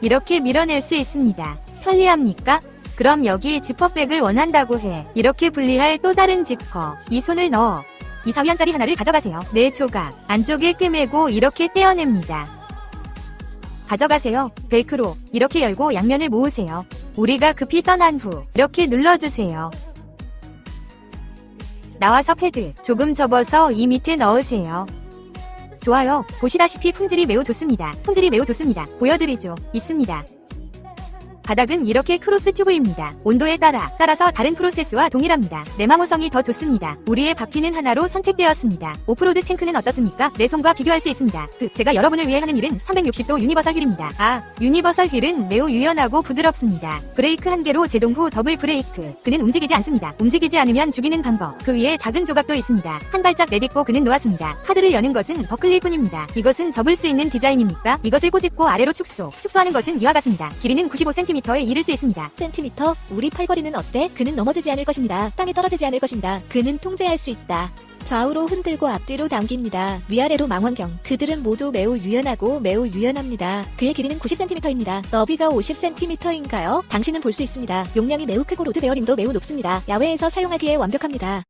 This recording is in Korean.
이렇게 밀어낼 수 있습니다. 편리합니까? 그럼 여기에 지퍼백을 원한다고 해. 이렇게 분리할 또 다른 지퍼. 이 손을 넣어. 이 4위안짜리 하나를 가져가세요. 네 조각. 안쪽에 꿰매고 이렇게 떼어냅니다. 가져가세요. 벨크로. 이렇게 열고 양면을 모으세요. 우리가 급히 떠난 후 이렇게 눌러주세요. 나와서 패드 조금 접어서 이 밑에 넣으세요. 좋아요. 보시다시피 품질이 매우 좋습니다. 품질이 매우 좋습니다. 보여드리죠. 있습니다. 바닥은 이렇게 크로스 튜브입니다. 온도에 따라 따라서 다른 프로세스와 동일합니다. 내마모성이 더 좋습니다. 우리의 바퀴는 하나로 선택되었습니다. 오프로드 탱크는 어떻습니까? 내 손과 비교할 수 있습니다. 그 제가 여러분을 위해 하는 일은 360도 유니버설 휠입니다. 아, 유니버설 휠은 매우 유연하고 부드럽습니다. 브레이크 한 개로 제동 후 더블 브레이크. 그는 움직이지 않습니다. 움직이지 않으면 죽이는 방법. 그 위에 작은 조각도 있습니다. 한 발짝 내딛고 그는 놓았습니다. 카드를 여는 것은 버클릴 뿐입니다. 이것은 접을 수 있는 디자인입니까? 이것을 꼬집고 아래로 축소. 축소하는 것은 이와 같습니다. 길이는 95cm 에 이를 수 있습니다. 센티미터 우리 팔걸이는 어때? 그는 넘어지지 않을 것입니다. 땅에 떨어지지 않을 것입니다. 그는 통제할 수 있다. 좌우로 흔들고 앞뒤로 당깁니다. 위아래로 망원경. 그들은 모두 매우 유연하고 매우 유연합니다. 그의 길이는 90cm입니다. 너비가 50cm인가요? 당신은 볼 수 있습니다. 용량이 매우 크고 로드 베어링도 매우 높습니다. 야외에서 사용하기에 완벽합니다.